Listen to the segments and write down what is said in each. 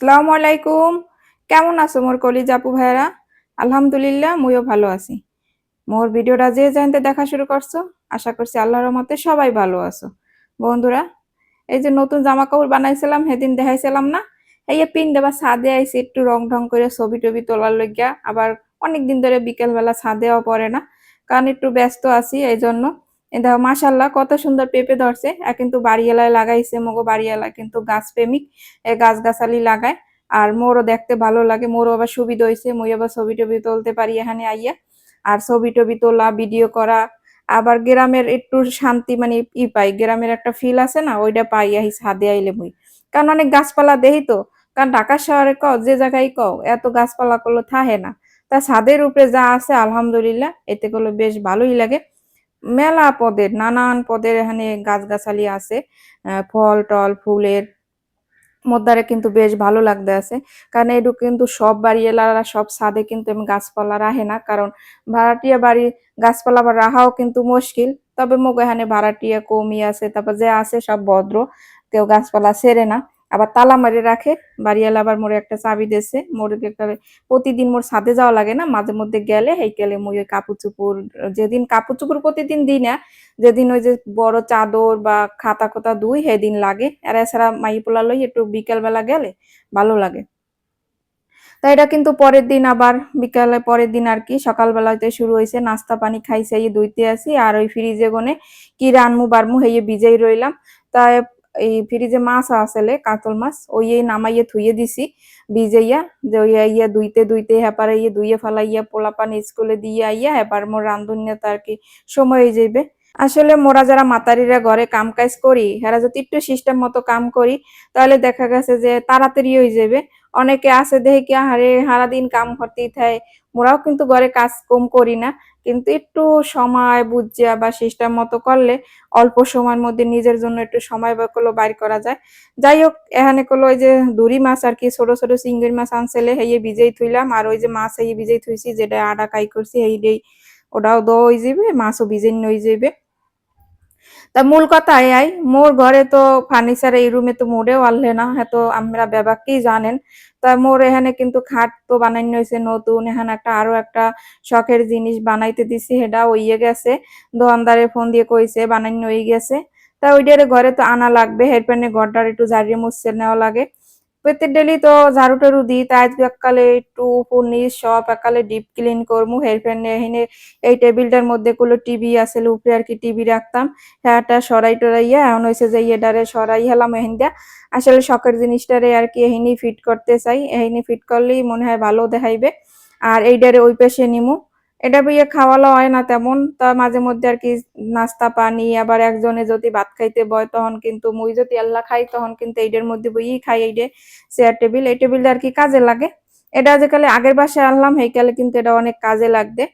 আসসালামু আলাইকুম। কেমন আছো মোর কলিজ আপু ভাইরা আলহামদুলিল্লাহ, মুইও ভালো আছি। মোর ভিডিওটা যে জানতে দেখা শুরু করছ, আশা করছি আল্লাহর রহমতে সবাই ভালো আছো। বন্ধুরা, এই যে নতুন জামা কাপড় বানাইছিলাম, সেদিন দেখাইছিলাম না? এই পিন দেবা ছাদে আইসি একটু রং ঢং করে ছবি টবি তোলার লইগা। আবার অনেক দিন ধরে বিকেল বেলা ছাদেও পড়ে না, কারণ একটু ব্যস্ত আছি এই জন্য দেখো মাশাল্লাহ কত সুন্দর পেঁপে ধরছে। আর কিন্তু বাড়িওয়ালায় লাগাইছে, মগো বাড়িওয়ালা কিন্তু গাছ প্রেমিক গাছ গাছালি লাগায়। আর মোরও দেখতে ভালো লাগে, মোরও আবার সুবিধা হয়েছে মই আবার ছবি টবি তুলতে পারি এখানে আইয়া। আর ছবি টবি তোলা, ভিডিও করা, আবার গ্রামের একটু শান্তি মানে ই পাই, গ্রামের একটা ফিল আছে না, ওইটা পাই আহি ছাদে আইলে মুই। কারণ অনেক গাছপালা দেহি তো, কারণ ঢাকা শহরে কও, যে জায়গায় কও, এত গাছপালা করলে থাহে না। তা ছাদের উপরে যা আছে, আলহামদুলিল্লাহ, এতে করলে বেশ ভালোই লাগে। মেলা পদের, নানান পদের এখানে গাছগাছালি আছে ফল, টল, ফুলের মদ্দারে কিন্তু বেশ ভালো লাগতে আছে। কারণ এটু কিন্তু সব বাড়ি বাড়িওয়ালারা, সব ছাদে কিন্তু এমন গাছপালা রাখে না। কারণ ভাড়াটিয়া বাড়ি গাছপালা বা রাখাও কিন্তু মুশকিল। তবে মোক এখানে ভাড়াটিয়া কমই আছে, তারপর যে আছে সব ভদ্র, কেউ গাছপালা সেরে না। আবার তালা মারি রাখে, বাড়িওয়ালা আবার মোরে একটা চাবি দিয়েছে মোর প্রতিদিন মোর ছাদে যাওয়া লাগে না, মাঝে মধ্যে গেলে হেইকেলে মুই ওই কাপড় চুপুর যেদিন কাপড় চুপুর প্রতিদিন দিই না, যেদিন ওই যে বড় চাদর বা খাতা খোতা দুই সেদিন লাগে। আর এছাড়া মাই পোলা লই একটু বিকেল বেলা গেলে ভালো লাগে। তা এটা কিন্তু পরের দিন আবার, বিকালে পরের দিন আর কি সকালবেলাতে শুরু হয়েছে নাস্তা পানি খাইছে এই দুইতে আসি। আর ওই ফ্রিজে গনে কি রানমু বারমু হেয়ে ভিজেই রইলাম। তাই এই ফ্রিজে মাছ আসলে, কাতল মাছ ওই নামাইয়ে থুইয়ে দিছি, ভিজাইয়া, যে ওই ইয়া দুইতে দুইতে হেপার ইয়ে দুইয়ে ফেলাইয়া পোলাপান স্কুলে দিয়ে আইয়া হেপার মোর রান্ধুনিয়া তার কি সময় হয়ে যাইবে। আসলে মোরা যারা মাতারিরা ঘরে কাম কাজ করি, হেরা যদি একটু সিস্টেম মতো কাম করি, তাহলে দেখা গেছে যে তাড়াতাড়ি হয়ে যাবে অনেকে আছে দেখে কি হারে সারাদিন কাম করতেই থাকে মোরাও কিন্তু ঘরে কাজ কম করি না, কিন্তু একটু সময় বুঝিয়া বা সিস্টেম মতো করলে অল্প সময়ের মধ্যে নিজের জন্য একটু সময় বা করল বাইর করা যায়। যাই হোক, এখানে করল ওই যে দড়ি মাছ আর কি, ছোট ছোট চিংড়ি মাছ আনছেলে হেয়ে ভিজেই থুইলাম, আর ওই যে মাছ হেয়ে ভিজেই থুইছি, যেটা আডা কাই করছি হেই ওটাও দ হয়ে যাবে মাছও ভিজে হয়ে যাবে তা মূল কথা এই মোর ঘরে তো ফার্নিচার এই রুমে তো মোড়েও আনলে না হ্যাঁ তো আমরা ব্যাপারকেই জানেন? তা মোর এখানে কিন্তু খাট তো বানাইন হয়েছে নতুন, এখানে একটা আরও একটা শখের জিনিস বানাইতে দিছি সেটা ওইয়ে গেছে। দোকানদারে ফোন দিয়ে কইছে বানাইন হয়ে গেছে। তা ওইটারে ঘরে তো আনা লাগবে, হেরপেনে ঘরটার একটু জারিয়ে মুছছে নেওয়া লাগে। প্রত্যেক ডেলি তো ঝাড়ু টাড়ু দিই, তাই আজকে একালে একটু নিচ সব একালে ডিপ ক্লিন করমু হেরফেনে এখানে এই টেবিলটার মধ্যে কোনো টিভি আসলে উপরে আর কি টিভি রাখতাম। হ্যাঁটা সরাই টরাইয়া এমন হয়েছে যে ইয়েটারে সরাই হেলাম এহিনটা আসলে শখের জিনিসটারে আর কি এহিনি ফিট করতে চাই, এহিনি ফিট করলেই মনে হয় ভালো দেখাইবে। আর এইটারে ওই পাশে নিমু। এটা বিয়ে খাওয়ালো হয় না তেমন। তা মাঝে মধ্যে আর কি নাস্তা, পানি, আবার একজনে যদি ভাত খাইতে বয় তখন কিন্তু মুই যদি আল্লাহ খাই তখন কিন্তু এইটার মধ্যে বইই খাই এইটে চেয়ার টেবিল এই টেবিলটা আর কি কাজে লাগে। এটা যেকালে আগের বাসায় আনলাম সেইকালে কিন্তু এটা অনেক কাজে লাগবে।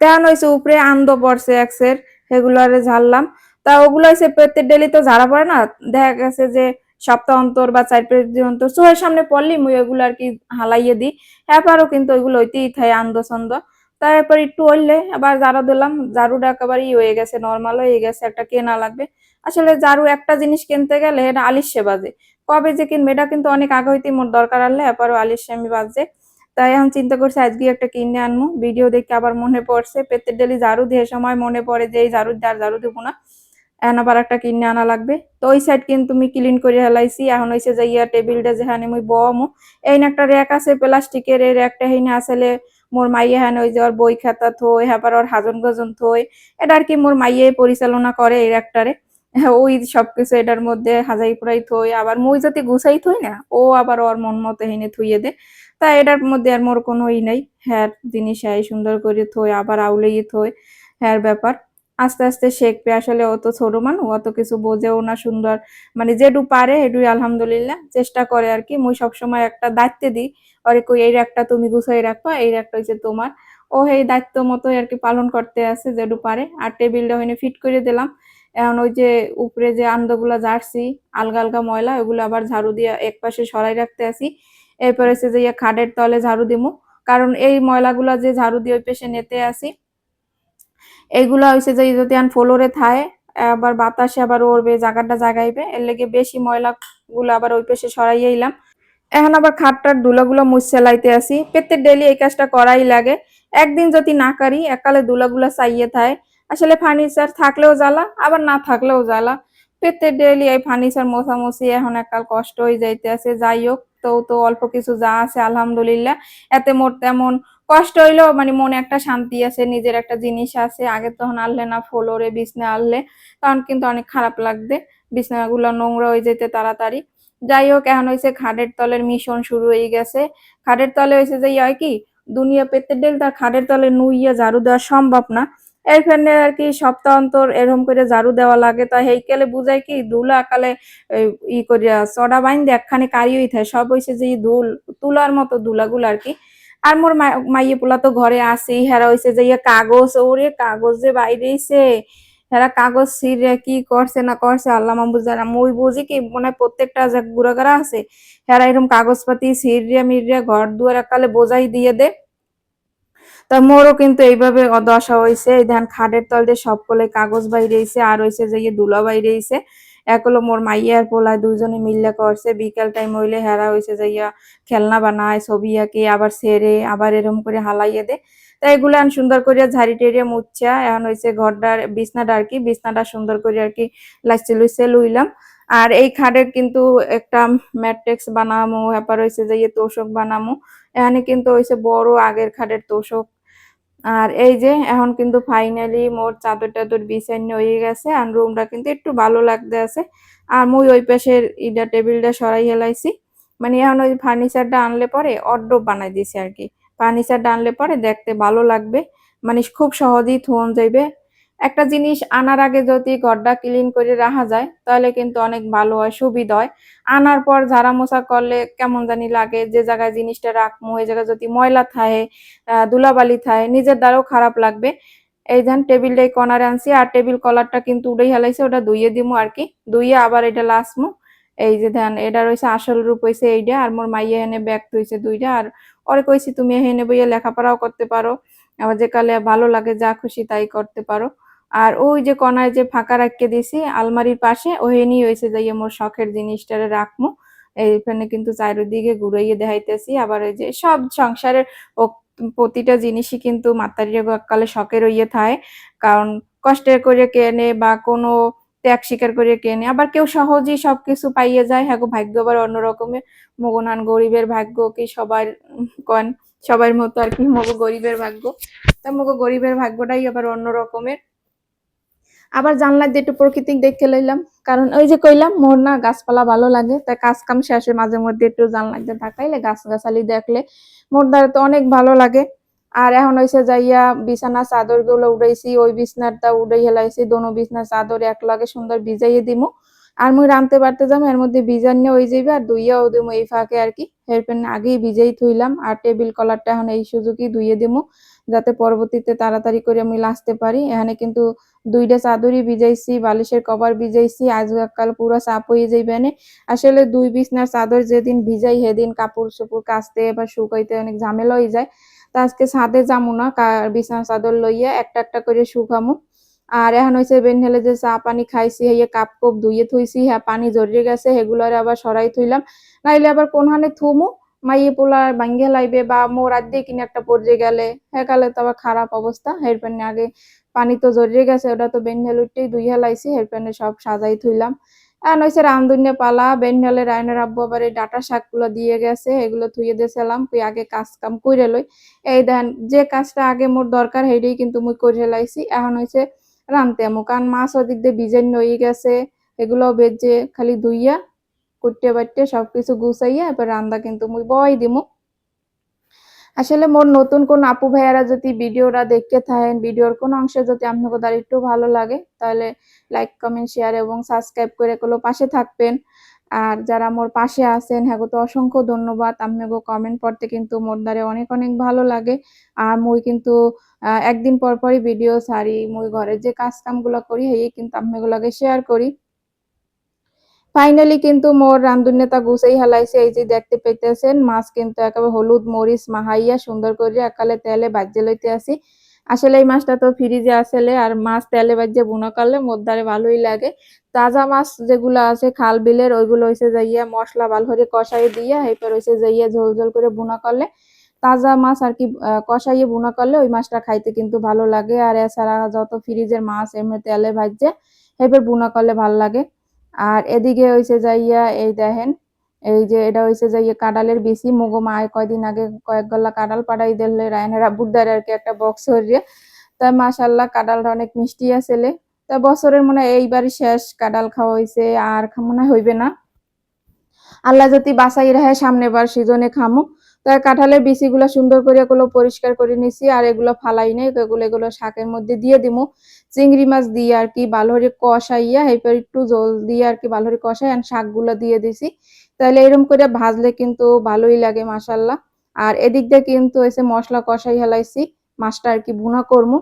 তেমন হয়েছে উপরে আন্দ পড়ছে একসের সেগুলারে ঝাড়লাম। তা ওগুলো হয়েছে প্রত্যেক ডেলি তো ঝাড়া পড়ে না? দেখা গেছে যে সপ্তাহ অন্তর বা চার দিন অন্তর, চোখের সামনে পড়লি মুই ওগুলো আর কি হালাইয়ে দিই। হ্যাঁ পারো কিন্তু ওইগুলো হইতেই থাকে আন্দ ছন্দ। তারপর একটু হইলে আবার জারু দিলাম। ঝাড়ুটা একেবারে হয়ে গেছে নর্মাল হয়ে গেছে, একটা কেনা লাগবে। আসলে ঝাড়ু একটা জিনিস কিনতে গেলে এটা আলিশে বাজে। কবে যে কিনবে, এটা কিন্তু অনেক আগে হইতেই মোর দরকার আনলে, এরপরও আলিশে আমি বাজে। তাই এখন চিন্তা করছি আজকে একটা কিনে আনব ভিডিও দেখে আবার মনে পড়ছে পেতের ডেলি ঝাড়ু দিয়ে সময় মনে পড়ে যে এই ঝাড়ু আর ঝাড়ু দেবো না। এখন আবার একটা কিনে আনা লাগবে। তো ওই সাইড কিন্তু তুমি ক্লিন করে হেলাইছি এখন হয়েছে যে ইয়া টেবিলটা যেখানে মুই বমো। এই একটা র্যাক আছে, প্লাস্টিকের, এই র্যাকটা হেনে আসলে মোর মাইয়ে হ্যান ওই যে ওর বই খাতা থই হ্যাঁ ওর হাজন গজন থই, এটা আর কি মোর মাইয়ে পরিচালনা করে এই একটারে ওই সবকিছু এটার মধ্যে হাজাই পুরাই থই, আবার মুই যাতে গুছাই থই না, ও আবার ওর মন মতো হেনে থুইয়ে দে। তা এটার মধ্যে আর মোর কোনো ই নাই হ্যাঁ জিনিস সুন্দর করে থই, আবার আউলেই থই হ্যাঁ ব্যাপার। আস্তে আস্তে শিখবে আসলে অত ছোট মানুষ অত কিছু বোঝেও না সুন্দর। মানে যেটু পারে এটুই আলহামদুলিল্লাহ, চেষ্টা করে আর কি মুই সবসময় একটা দায়িত্ব দিই, অরে কই এই একটা তুমি গুছাই রাখবা, এই একটা হচ্ছে তোমার। ও এই দায়িত্ব মতোই আর কি পালন করতে আছে যেটু পারে। আর টেবিলটা ওখানে ফিট করে দিলাম। এখন ওই যে উপরে যে আন্দগুলা জার্সি, আলগা আলগা ময়লা, ওগুলো আবার ঝাড়ু দিয়ে এক পাশে সরাই রাখতে আসি এরপরে হচ্ছে যে খাটের তলে ঝাড়ু দিমু। কারণ এই ময়লাগুলা যে ঝাড়ু দিয়ে ওই পেশে নিতে আসি এইগুলা হয়েছে যে যদি আন ফ্লোরে থায়, আবার বাতাসে আবার উড়বে জায়গাটা জাগাইবে। এর লেগে বেশি ময়লা গুলো আবার ওই পেশে সরাইয়াইলাম এখন আবার খাটটার দুলাগুলো মুছে লাইতে আসি। প্রত্যেক ডেলি এই কাজটা করাই লাগে। একদিন যদি না করি একালে দুলাগুলা চাইয়ে থায়। আসলে ফার্নিচার থাকলেও জ্বালা, আবার না থাকলেও জ্বালা। প্রত্যেক ডেলি এই ফার্নিচার মোছামুছি এখন একাল কষ্ট হয়ে যাইতে আছে যাই হোক, তো তো অল্প কিছু যা আছে, আলহামদুলিল্লাহ। এতে মোর তেমন কষ্ট হইলেও মানে মনে একটা শান্তি আছে, নিজের একটা জিনিস আছে। আগে তখন আনলে না ফ্লোরে বিছনা আনলে, তখন কিন্তু অনেক খারাপ লাগবে। বিছনাগুলো নোংরা হয়ে যেতে তাড়াতাড়ি। যাই হোক, এখন হয়েছে খাটের তলের মিশন শুরু হয়ে গেছে। খাটের তলে হয়েছে যে হয় কি, দুনিয়া পেতে ডেল তার খাটের তলে নুইয়া ঝাড়ু দেওয়া সম্ভব না। এর ফেনে আর কি সপ্তাহ অন্তর এরকম করে ঝাড়ু দেওয়া লাগে। তা হেইকেলে বুঝায় কি, দুলা আকালে ই করিয়া, চড়া বাইন একখানে কারিওই থাকে সব হয়েছে যে দুল, তুলার মতো দুলাগুলো আর কি। আর মোর মাইয়ে পোলা তো ঘরে আসি হেরা হয়েছে যে ইয়ে কাগজ, ওরে কাগজ যে বাইরেছে হেরা কাগজ ছিঁড়ে কি করছে না করছে আল্লাহ মাহবুজ জানা মুই বুঝি কি মনে হয় প্রত্যেকটা গুড়াগাড়া আছে, হেরা এরকম কাগজপাতি ছিঁড়িয়া মিড়িয়া ঘর দুয়ার একালে বোঝাই দিয়ে দে। তা মোরও কিন্তু এইভাবে দশা হয়েছে ধান খাটের তল দিয়ে সকলে কাগজ বাইরেছে আর হয়েছে যে ইয়ে দুলা বাইরেছে এক হলো মোর মাইয়ার পোলায় দুইজনে মিললে করছে, বিকেল টাইম হইলে হেরা হয়েছে যাইয়া খেলনা বানায়, ছবি আঁকে, আবার সেরে, আবার এরম করে হালাইয়ে দে। তা এগুলো সুন্দর করিয়া ঝাড়ি টেরিয়া মুচ্ছা, এখন হয়েছে ঘরটার বিছনাটা আর কি, বিছনাটা সুন্দর করে আর কি লাইছে লুইছে লুইলাম। আর এই খাটের কিন্তু একটা ম্যাট্রিক্স বানামো, ব্যাপার হয়েছে যে ইয়ে তোষক বানামো, এখানে কিন্তু হয়েছে বড় আগের খাটের তোষক। আর এই যে, এখন কিন্তু ফাইনালি মোর চাদর টাদর বিছাইন, হয়ে গেছে। আর রুমটা কিন্তু একটু ভালো লাগতে আছে। আর মুই ওই পাশের ইডা টেবিলটা সরাই হেলাইছি। মানে এখন ওই ফার্নিচারটা আনলে পরে অড্ডব বানাই দিছে আর কি। ফার্নিচারটা আনলে পরে দেখতে ভালো লাগবে। মানে খুব সহজেই থোন যাইবে। একটা জিনিস আনার আগে যদি ঘরটা ক্লিন করে রাখা যায়, তাহলে কিন্তু অনেক ভালো হয়, সুবিধা হয়। আনার পর ঝাড়া মোছা করলে কেমন জানি লাগে, যে জায়গায় জিনিসটা রাখব ওই জায়গায় যদি ময়লা থাকে ধুলাবালি থাকে, নিজের দ্বারাও খারাপ লাগবে। এই ধান টেবিলটাই কনারে আনছি, আর টেবিল কলারটা কিন্তু উড়েই হেলাইছে ওটা ধুইয়ে দিমু আর কি। ধুইয়ে আবার এটা লাসমু এই যে ধান এটা রয়েছে আসল রূপ হয়েছে এইটা, আর মোর মাইয়া এনে ব্যাগ থইছে দুইটা, আর ওরে কইছি তুমি এনে বইয়া লেখাপড়াও করতে পারো। আবার যে কালে ভালো লাগে, যা খুশি তাই করতে পারো। আর ওই যে কনায় যে ফাঁকা রাখকে দিছি আলমারির পাশে ওহেনি হয়েছে যাইয়ে মোর শখের জিনিসটারে রাখমু। এইখানে কিন্তু চারিদিকে ঘুরাইয়ে দেখাইতেছি। আবার ওই যে সব সংসারের প্রতিটা জিনিসই কিন্তু মাতারিয়া কালে শখের হইয়ে থাকে কারণ কষ্টের করে কেনে বা কোনো ত্যাগ স্বীকার করে কেনে আবার কেউ সহজেই সবকিছু পাইয়ে যায়। হ্যাঁ ভাগ্য আবার অন্যরকমের মগনান গরিবের ভাগ্য কি সবার কন সবার মতো আর কি। মগ গরিবের ভাগ্য। তা মগ গরিবের ভাগ্যটাই আবার অন্য রকমের আবার জানলার দিয়ে একটু প্রকৃতি দেখে লইলাম। কারণ ওই যে কইলাম, মোর না গাছপালা ভালো লাগে, তাই কাজ কাম শেষে মাঝে মধ্যে একটু জানলা দিয়ে ঢাকাইলে গাছ গাছালি দেখলে মোর দ্বারা তো অনেক ভালো লাগে। আর এখন হয়েছে যাইয়া বিছানা চাদরগুলো উড়াইছি, ওই বিছনাটা উড়াই হেলাইছি দোনো বিছনার চাদর এক লাগে সুন্দর ভিজাইয়ে দিমু। আর মুই রামতে পারতে যাব, এর মধ্যে বিজান নিয়ে ওই যাইবে, আর দুইয়াও দিমু এই ফাঁকে আর কি। হেরপেন আগেই ভিজাই থইলাম, আর টেবিল কলারটা এখন এই সুযোগই ধুইয়ে দিমু যাতে পরবর্তীতে তাড়াতাড়ি করে আমি লাসতে পারি। এখানে কিন্তু দুইটা চাদরই ভিজাইছি, বালিশের কভার ভিজাইছি আজ কাল পুরো চাপ হয়ে যাইবে আসলে দুই বিছনার চাদর যেদিন ভিজাই, সেদিন কাপড় চোপড় কাচতে বা শুকাইতে অনেক ঝামেলা হয়ে যায়। তা আজকে ছাদে যামু না বিছনার চাদর লইয়া একটা একটা করে শুকামু। আর এখন হয়েছে বেনহেলে যে চা পানি খাইছি, হইয়া কাপ কোপ ধুইয়ে থুইছি হ্যাঁ পানি জড়িয়ে গেছে সেগুলোর আবার সরাই থইলাম। নাইলে আবার কোনখানে থুমু, মাইয়ে পোলা ভাঙ্গে লাইবে বা মোর আদ দিয়ে কিনে একটা পড়ে গেলে হেকালে তো আবার খারাপ অবস্থা। হেরপেনে আগে পানি তো জড়িয়ে গেছে, ওটা তো বেনহেল উঠতেই দুই হেলাইছি হেরপেনে সব সাজাই থইলাম। আর নইছে রামদুনিয়া পালা বেনহেলে রায়নের আব্বু আবার এই ডাটা শাকগুলো দিয়ে গেছে এগুলো থুইয়ে দিয়েছিলাম তুই আগে কাজ কাম করে লই। এই দেন, যে কাজটা আগে মোর দরকার হেডেই কিন্তু মুই করে লাইছি। এখন হয়েছে রানতে আমু, কারণ মাছ ওদিক দিয়ে বিজেন নই গেছে এগুলো বেজে খালি ধুইয়া কুটে সব সবকিছু গুছাইয়া এবার রান্দা কিন্তু মুই বয় দিমু। আসলে মোর নতুন কোন আপু ভাইয়ারা যদি ভিডিওটা দেখতে থাকেন, ভিডিওর কোন অংশে যদি আপনাদের একটু ভালো লাগে, তাহলে লাইক কমেন্ট শেয়ার এবং সাবস্ক্রাইব করে কোনো পাশে থাকবেন। আর যারা মোর পাশে আছেন হ্যাঁ তো অসংখ্য ধন্যবাদ। আপনাকে কমেন্ট পড়তে কিন্তু মোর দ্বারে অনেক অনেক ভালো লাগে। আর মুই কিন্তু একদিন পর পরই ভিডিও ছাড়ি। মুই ঘরের যে কাজ কামগুলো করি এই কিন্তু আপনাগুলোকে শেয়ার করি। ফাইনালি কিন্তু মোর রান্ধুনেতা গুছাই হেলাইছে, এই যে দেখতে পাইতেছেন, মাছ কিন্তু একেবারে হলুদ মরিচ মাহাইয়া সুন্দর করে একালে তেলে বাজ্যে লইতে আসি। আসলে এই মাছটা তো ফ্রিজে আসলে আর মাছ তেলে বাজে বুনা করলে মোদ্দারে ভালোই লাগে। তাজা মাছ যেগুলো আছে, খাল বিলের, ওইগুলো হয়েছে যাইয়া মশলা ভালো করে কষাই দিয়া, এরপর হয়েছে যাইয়া ঝোল ঝোল করে বুনা করলে তাজা মাছ আর কি কষাইয়ে বুনা করলে ওই মাছটা খাইতে কিন্তু ভালো লাগে। আর এছাড়া যত ফ্রিজের মাছ এমনি তেলে ভাজছে এবার বুনা করলে ভালো লাগে। আর এদিকে হয়েছে যাইয়া এই দেখেন এই যে এটা হয়েছে যাইয়া কাঁডালের বেশি মগো মায় কয়দিন আগে কয়েক গল্লা কাঁডাল পাড়াই দিলে রায়নের আব্বুর আর কি একটা বক্স হরিয়ে তাই মাসাল্লাহ কাঁডালটা অনেক মিষ্টি আসলে তা বছরের মনে এইবারই শেষ কাঁডাল খাওয়া হয়েছে আর মনে হইবে না। আল্লাহ যদি বাসাই রাহে সামনে বার সিজনে খামো তাই কাঁঠালের বিচিগুলো সুন্দর করে এগুলো পরিষ্কার করে নিছি, আর এগুলো ফালাই নেই এগুলো এগুলো শাকের মধ্যে দিয়ে দিমু। চিংড়ি মাছ দিয়ে আর কি ভালো করে কষাইয়া এরপর একটু জল দিয়ে আর কি ভালো করে কষাই আর শাকগুলো দিয়ে দিছি। তাহলে এরকম করে ভাজলে কিন্তু ভালোই লাগে মাসাল্লাহ আর এদিক দিয়ে কিন্তু এসে মশলা কষাই হেলাইছি, মাছটা আর কি বুনা করমু।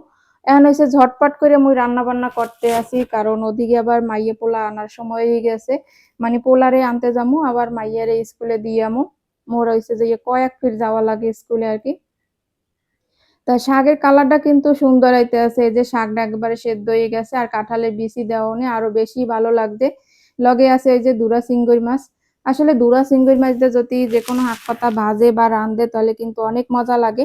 এখন হয়েছে ঝটপট করে মুই রান্না বান্না করতে আসি, কারণ ওদিকে আবার মাইয়ে পোলা আনার সময় হয়ে গেছে। মানে পোলারে আনতে যামু, আবার মাইয়ারে স্কুলে দিয়ে আমু। মোর হয়েছে যে কয়েক ফির যাওয়া লাগে স্কুলে আর কি। তা শাকের কালারটা কিন্তু সুন্দর আইতে আছে যে শাকটা একবারে সেদ্ধ হয়ে গেছে, আর কাঁঠালের বিচি দেওয়া আরও বেশি ভালো লাগবে। লগে আছে এই যে দুরা সিঙ্গুর মাছ আসলে দুরা সিঙ্গুর দিয়ে যদি যে কোনো হাত পাতা ভাজে বা রান্ধে তাহলে কিন্তু অনেক মজা লাগে।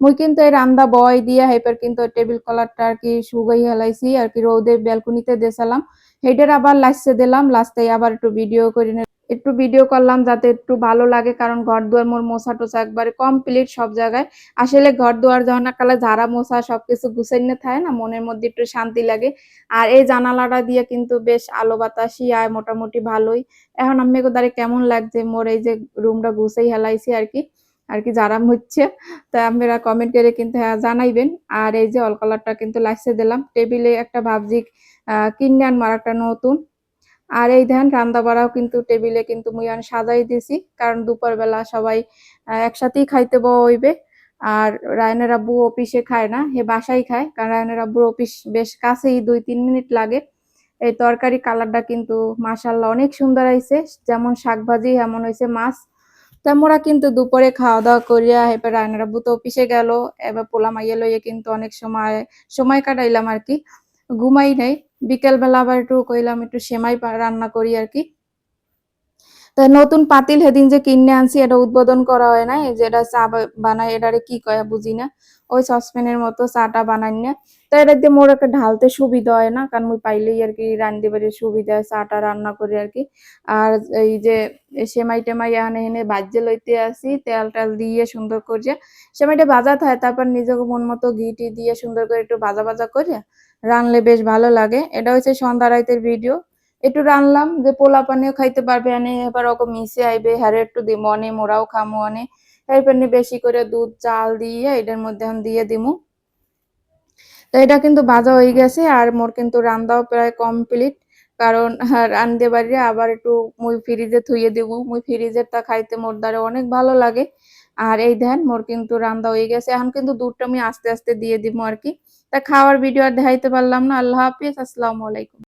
মুই কিন্তু এই রান্দা বয় দিয়া হেপার কিন্তু টেবিল কলারটা আর কি শুগাই হেলাইছি, আর কি রোদে ব্যালকনিতে দেশালাম হেডের আবার লাস্টে দিলাম লাস্টে আবার একটু ভিডিও করে একটু ভিডিও করলাম যাতে একটু ভালো লাগে, কারণ ঘর দুয়ার মোর মোছা টোছা একবারে কমপ্লিট সব জায়গায়। আসলে ঘর দুয়ার যখন কালে ঝাড়া মোছা সবকিছু গুছাইনে থাকে না, মনের মধ্যে একটু শান্তি লাগে। আর এই জানালাটা দিয়ে কিন্তু বেশ আলো বাতাসই, আয় মোটামুটি ভালোই। এখন আমি দ্বারে কেমন লাগছে, মোর এই যে রুমটা গুছাই হেলাইছি আর কি আর কি জারাম হচ্ছে। তা আপনারা কমেন্ট করে কিন্তু হ্যাঁ জানাইবেন। আর এই যে অলকলারটা কিন্তু লাইসে দিলাম। টেবিলে একটা ভাবজি কিনে আনমার একটা নতুন। আর এই ধ্যান, রান্না বাড়াও কিন্তু টেবিলে কিন্তু মুই সাজাই দিছি। কারণ দুপুরবেলা সবাই একসাথেই খাইতে বইবে আর রায়নের আব্বু অফিসে খায় না, হে বাসাই খায়। কারণ রায়নের আব্বুর অফিস বেশ কাছেই, দুই, তিন মিনিট লাগে। এই তরকারি কালারটা কিন্তু মাসাল্লাহ অনেক সুন্দর আইছে। যেমন শাক ভাজি, এমন হয়েছে মাছ। তা মোরা কিন্তু দুপুরে খাওয়া দাওয়া করিয়া এবার রায়নের আব্বু তো অফিসে গেল। এবার পোলা মাইয়া লইয়ে কিন্তু অনেক সময় সময় কাটাইলাম আর কি। ঘুমাই নাই। বিকেল বেলা আবার একটু কইলাম, একটু সেমাই রান্না করি আর কি। তাই নতুন পাতিল সেদিন যে কিনে আনছি, এটা উদ্বোধন করা হয় না যেটা চা বানায়, এটারে কি কয় বুঝি না। ওই সসপ্যানের মতো চাটা বানাই না। তো এটা দিয়ে মোর একটা ঢালতে সুবিধা হয় না, কারণ মুই পাইলেই আর কি রান্ধতে পারি সুবিধা হয় চাটা রান্না করি আর কি। আর এই যে সেমাই টেমাই এখানে এনে বাজ্যে লইতে আসি, তেল টেল দিয়ে সুন্দর করে সেমাইটা ভাজা থাকে তারপর নিজেকে মন মতো ঘি টি দিয়ে সুন্দর করে একটু ভাজা ভাজা করে রানলে বেশ ভালো লাগে। এটা হচ্ছে সন্ধ্যা রাইতের ভিডিও একটু রানলাম যে পোলা পানিও খাইতে পারবে আনে এবার ওকে মিশে আইবে, হ্যারে একটু দিমো, অনে মোরাও খামো অনে। এরপর বেশি করে দুধ, চাল দিয়ে এটার মধ্যে এখন দিয়ে দিমু। তো এটা কিন্তু ভাজা হয়ে গেছে আর মোর কিন্তু রান্দাও প্রায় কমপ্লিট কারণ রান্ধতে পারি আবার একটু মুই ফ্রিজে থুয়ে দিব। মুই ফ্রিজের তা খাইতে মোর দ্বারা অনেক ভালো লাগে। আর এই ধ্যান, মোর কিন্তু রান্দা হয়ে গেছে। এখন কিন্তু দুধটা আমি আস্তে আস্তে দিয়ে দিব আর কি। তা খাওয়ার ভিডিও আর দেখাইতে পারলাম না। আল্লাহ হাফিজ আসসালামু আলাইকুম।